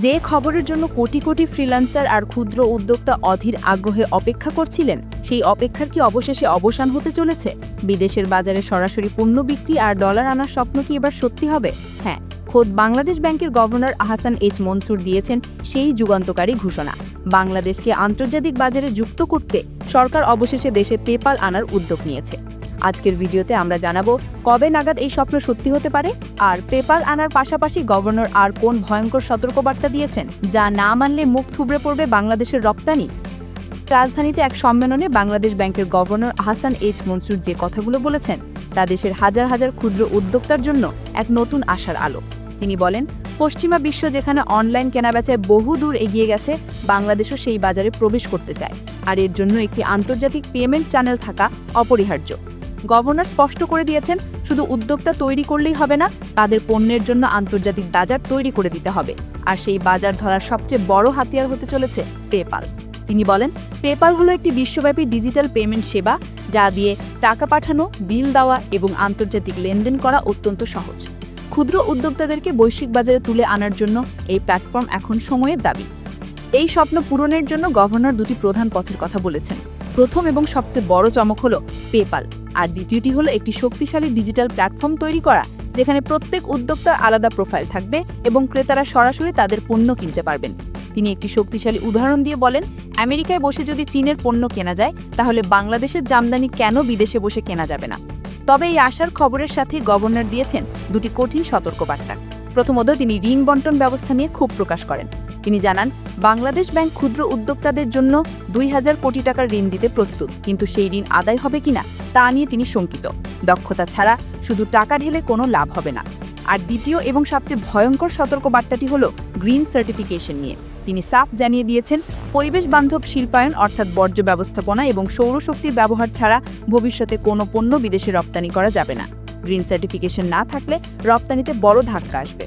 যে খবরের জন্য কোটি কোটি ফ্রিল্যান্সার আর ক্ষুদ্র উদ্যোক্তা অধীর আগ্রহে অপেক্ষা করছিলেন, সেই অপেক্ষার কি অবশেষে অবসান হতে চলেছে? বিদেশের বাজারে সরাসরি পণ্য বিক্রি আর ডলার আনার স্বপ্ন কি এবার সত্যি হবে? হ্যাঁ খোদ বাংলাদেশ ব্যাংকের গভর্নর আহসান এইচ মনসুর দিয়েছেন সেই যুগান্তকারী ঘোষণা। বাংলাদেশকে আন্তর্জাতিক বাজারে যুক্ত করতে সরকার অবশেষে দেশে পেপাল আনার উদ্যোগ নিয়েছে। আজকের ভিডিওতে আমরা জানাব কবে নাগাদ এই স্বপ্ন সত্যি হতে পারে আর পেপাল আনার পাশাপাশি গভর্নর আর কোন ভয়ঙ্কর সতর্কবার্তা দিয়েছেন, যা না মানলে মুখ থুবড়ে পড়বে বাংলাদেশের রপ্তানি। রাজধানীতে এক সম্মেলনে বাংলাদেশ ব্যাংকের গভর্নর আহসান এইচ মনসুর যে কথাগুলো বলেছেন, তা দেশের হাজার হাজার ক্ষুদ্র উদ্যোক্তার জন্য এক নতুন আশার আলো। তিনি বলেন, পশ্চিমা বিশ্ব যেখানে অনলাইন কেনাবেচায় বহু দূর এগিয়ে গেছে, বাংলাদেশও সেই বাজারে প্রবেশ করতে চায়। আর এর জন্য একটি আন্তর্জাতিক পেমেন্ট চ্যানেল থাকা অপরিহার্য। গভর্নর স্পষ্ট করে দিয়েছেন, শুধু উদ্যোক্তা তৈরি করলেই হবে না, তাদের পণ্যের জন্য আন্তর্জাতিক বাজার তৈরি করে দিতে হবে। আর সেই বাজার ধরার সবচেয়ে বড় হাতিয়ার হতে চলেছে পেপাল। তিনি বলেন, পেপাল হলো একটি বিশ্বব্যাপী ডিজিটাল পেমেন্ট সেবা যা দিয়ে টাকা পাঠানো, বিল দেওয়া এবং আন্তর্জাতিক লেনদেন করা অত্যন্ত সহজ। ক্ষুদ্র উদ্যোক্তাদেরকে বৈশ্বিক বাজারে তুলে আনার জন্য এই প্ল্যাটফর্ম এখন সময়ের দাবি। এই স্বপ্ন পূরণের জন্য গভর্নর দুটি প্রধান পথের কথা বলেছেন। প্রথম এবং সবচেয়ে বড় চমক হলো পেপাল, আর দ্বিতীয়টি হলো একটি শক্তিশালী ডিজিটাল প্ল্যাটফর্ম তৈরি করা, যেখানে প্রত্যেক উদ্যোক্তার আলাদা প্রোফাইল থাকবে এবং ক্রেতারা সরাসরি তাদের পণ্য কিনতে পারবেন। তিনি একটি শক্তিশালী উদাহরণ দিয়ে বলেন, আমেরিকায় বসে যদি চীনের পণ্য কেনা যায়, তাহলে বাংলাদেশের জামদানি কেন বিদেশে বসে কেনা যাবে না? তবে এই আশার খবরের সাথে গভর্নর দিয়েছেন দুটি কঠিন সতর্কবার্তা। প্রথমত তিনি ঋণ বন্টন ব্যবস্থা নিয়ে ক্ষোভ প্রকাশ করেন। তিনি জানান, বাংলাদেশ ব্যাংক ক্ষুদ্র উদ্যোক্তাদের জন্য দুই হাজার কোটি টাকার ঋণ দিতে প্রস্তুত, কিন্তু সেই ঋণ আদায় হবে কিনা তা নিয়ে তিনি শঙ্কিত। দক্ষতা ছাড়া শুধু টাকা ঢেলে কোনো লাভ হবে না। আর দ্বিতীয় এবং সবচেয়ে ভয়ঙ্কর সতর্কবার্তাটি হল গ্রিন সার্টিফিকেশন নিয়ে। তিনি সাফ জানিয়ে দিয়েছেন, পরিবেশ বান্ধব শিল্পায়ন অর্থাৎ বর্জ্য ব্যবস্থাপনা এবং সৌরশক্তির ব্যবহার ছাড়া ভবিষ্যতে কোনো পণ্য বিদেশে রপ্তানি করা যাবে না। গ্রিন সার্টিফিকেশন না থাকলে রপ্তানিতে বড় ধাক্কা আসবে।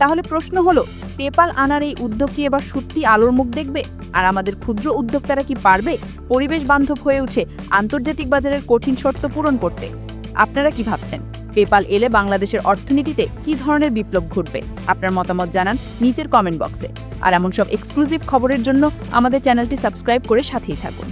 তাহলে প্রশ্ন হলো পেপাল আনার এই উদ্যোগ কি এবার সত্যি আলোর মুখ দেখবে? আর আমাদের ক্ষুদ্র উদ্যোক্তারা কি পারবে? পরিবেশ বান্ধব হয়ে উঠে আন্তর্জাতিক বাজারের কঠিন শর্ত পূরণ করতে। আপনারা কি ভাবছেন? পেপাল এলে বাংলাদেশের অর্থনীতিতে কি ধরনের বিপ্লব ঘটবে? আপনার মতামত জানান নিচের কমেন্ট বক্সে আর এমন সব এক্সক্লুসিভ খবরের জন্য আমাদের চ্যানেলটি সাবস্ক্রাইব করে সাথেই থাকুন।